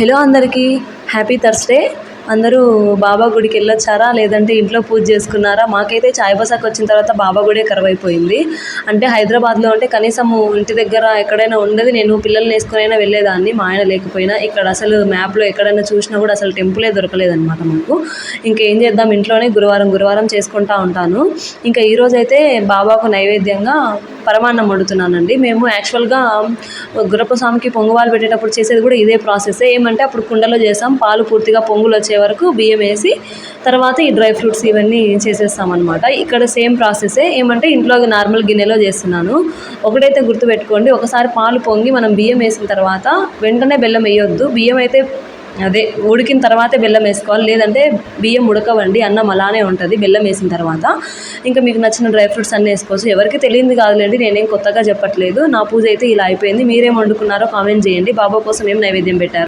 Hello అందరికీ. Happy Thursday అందరూ బాబా గుడికి వెళ్ళొచ్చారా? లేదంటే ఇంట్లో పూజ చేసుకున్నారా? మాకైతే చాయ్ బసాకి వచ్చిన తర్వాత బాబా గుడే కరువైపోయింది. అంటే హైదరాబాద్లో అంటే కనీసం ఇంటి దగ్గర ఎక్కడైనా ఉండేది. నేను పిల్లల్ని వేసుకునైనా వెళ్ళేదాన్ని మా ఆయన లేకపోయినా. ఇక్కడ అసలు మ్యాప్లో ఎక్కడైనా చూసినా కూడా అసలు టెంపులే దొరకలేదన్నమాట మాకు. ఇంకేం చేద్దాం? ఇంట్లోనే గురువారం గురువారం చేసుకుంటా ఉంటాను. ఇంకా ఈరోజైతే బాబాకు నైవేద్యంగా పరమాన్నం వండుతున్నానండి. మేము యాక్చువల్గా గురప్ప స్వామికి పొంగువాలు పెట్టేటప్పుడు చేసేది కూడా ఇదే ప్రాసెస్. ఏమంటే అప్పుడు కుండలో చేసాం పాలు పూర్తిగా పొంగులు వచ్చే వరకు బియ్యం వేసి తర్వాత ఈ డ్రై ఫ్రూట్స్ ఇవన్నీ చేసేస్తాం అనమాట ఇక్కడ సేమ్ ప్రాసెసే. ఏమంటే ఇంట్లో నార్మల్ గిన్నెలో చేస్తున్నాను. ఒకటైతే గుర్తుపెట్టుకోండి ఒకసారి పాలు పొంగి మనం బియ్యం వేసిన తర్వాత వెంటనే బెల్లం వేయొద్దు. బియ్యం అయితే అదే ఉడికిన తర్వాతే బెల్లం వేసుకోవాలి. లేదంటే బియ్యం ఉడకవండి అన్నం అలానే ఉంటుంది బెల్లం వేసిన తర్వాత. ఇంకా మీకు నచ్చిన డ్రై ఫ్రూట్స్ అన్నీ వేసుకోవచ్చు. ఎవరికి తెలియదు కాదులేండి నేనేం కొత్తగా చెప్పట్లేదు. నా పూజ అయితే ఇలా అయిపోయింది. మీరేం వండుకున్నారో కామెంట్ చేయండి. బాబా కోసం ఏం నైవేద్యం పెట్టారు?